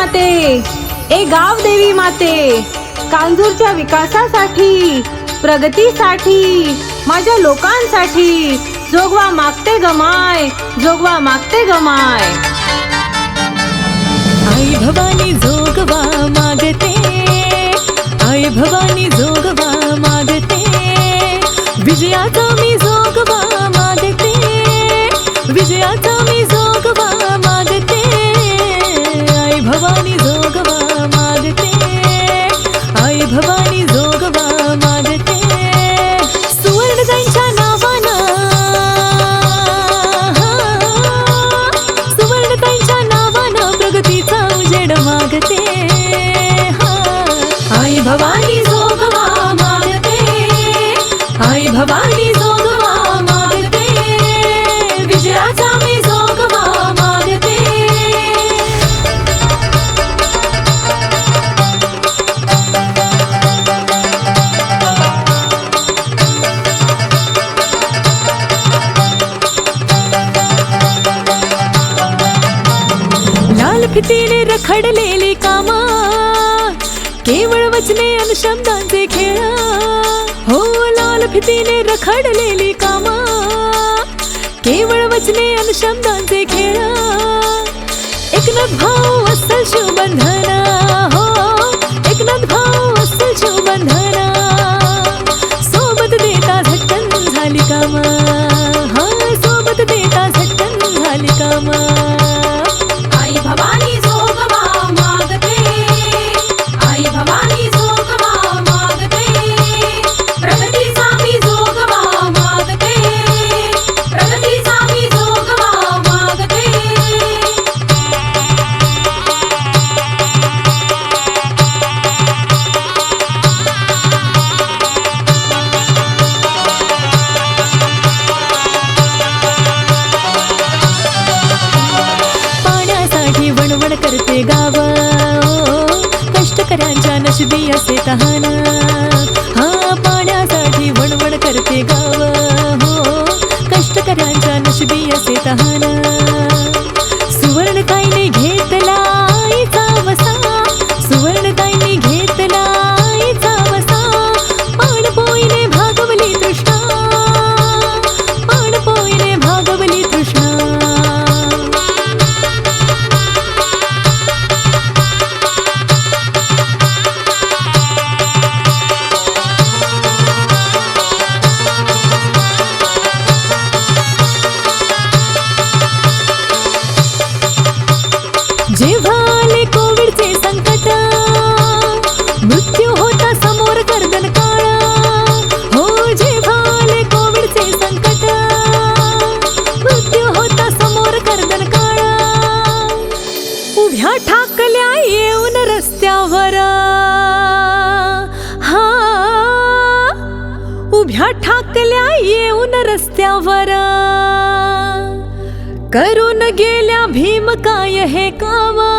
माते. ए गाव देवी माते कांजूरच्या विकासासाठी प्रगतीसाठी माझ्या लोकांसाठी जोगवा मागते गमाय जोगवा मागते गमाय आई भवानी जोगवा मागते आई भवानी जोगवा मागते विजयाचा भवानी जोगवा मागते विजयाचा मी जोगवा मागते लाल फितीने रखडलेली कामा केवळ वचने अन शब्दांचे खेळ. हो लाल रखडलेली काम. केवळ वचने अन शब्दांचे खेळ. एकनाथ भाऊ असल शिवबंधना हो एकनाथ भाऊ असल शिवबंधना कष्टकऱ्यांच्या असे तहान. हा पाण्यासाठी वणवण करते गाव. हो कष्टकऱ्यांच्या नशिबी असे तहान. ठाकल्या येऊन रस्त्यावर. करून गेल्या भीम काय हे कावा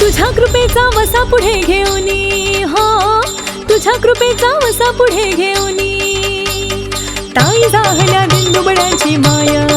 तुझ्या कृपेचा वसा पुढे घेऊन हो तुझ्या कृपेचा वसा पुढे घेऊन ताई झाल्या बिंदुबळाची माया.